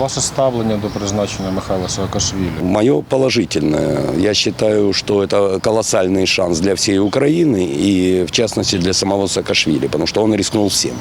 Ваше ставлення до призначення Михайла Саакашвілі? Мое положительное. Я считаю, что это колоссальный шанс для всей Украины и, в частности, для самого Саакашвили, потому что он рискнул всем.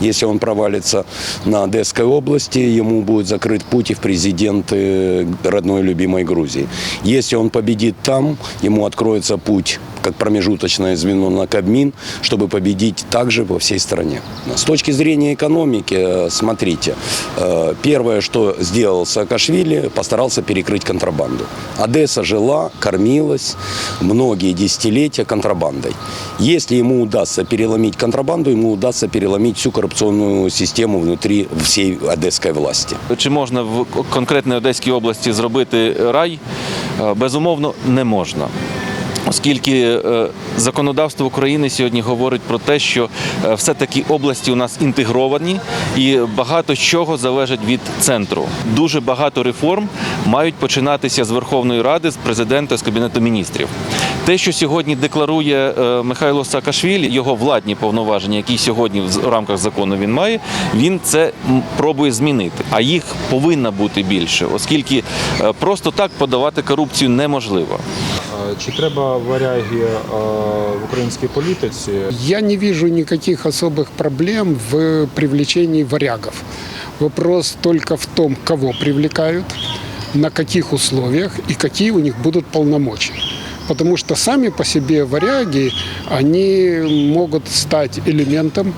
Если он провалится на Одесской области, ему будет закрыт путь и в президенты родной любимой Грузии. Если он победит там, ему откроется путь как промежуточное звено на Кабмин, чтобы победить также во всей стране. С точки зрения экономики, смотрите, э, первое, что сделал Саакашвили, постарался перекрыть контрабанду. Одесса жила, кормилась многие десятилетия контрабандой. Если ему удастся переломить контрабанду, ему удастся переломить всю коррупционную систему внутри всей одесской власти. Чи можна в конкретній Одеській області зробити рай? Е, Безумовно, не можна. Оскільки е, законодавство України сьогодні говорить про те, що е, все-таки області у нас інтегровані і багато чого залежить від центру. Дуже багато реформ мають починатися з Верховної Ради, з президента, з кабінету міністрів. Те, що сьогодні декларує е, Михайло Саакашвілі, його владні повноваження, які сьогодні в рамках закону він має, він це пробує змінити. А їх повинно бути більше, оскільки е, просто так подавати корупцію неможливо. Чи треба варяги е, в українській політиці? Я не вижу никаких особых проблем в привлечении варягов. Вопрос только в том, кого привлекают, на каких условиях и какие у них будут полномочия. Потому что сами по себе варяги, они могут стать элементом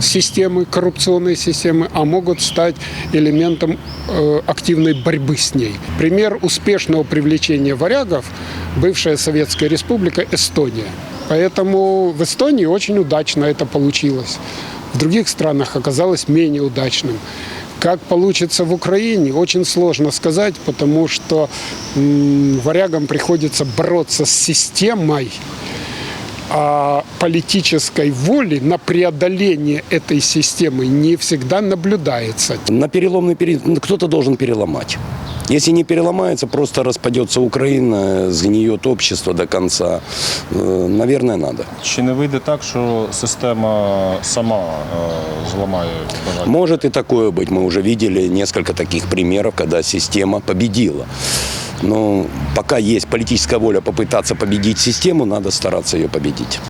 системы, коррупционной системы, а могут стать элементом э, активной борьбы с ней. Пример успешного привлечения варягов – бывшая Советская Республика Эстония. Поэтому в Эстонии очень удачно это получилось. В других странах оказалось менее удачным. Как получится в Украине, очень сложно сказать, потому что м, варягам приходится бороться с системой, а политической воли на преодоление этой системы не всегда наблюдается. На переломный период кто-то должен переломать. Если не переломается, просто распадется Украина, сгниет общество до конца. Э, Наверное, надо. Чи не вийде так, що система сама зламає бажання? Может и такое быть. Мы уже видели несколько таких примеров, когда система победила. Но пока есть политическая воля попытаться победить систему, надо стараться ее победить.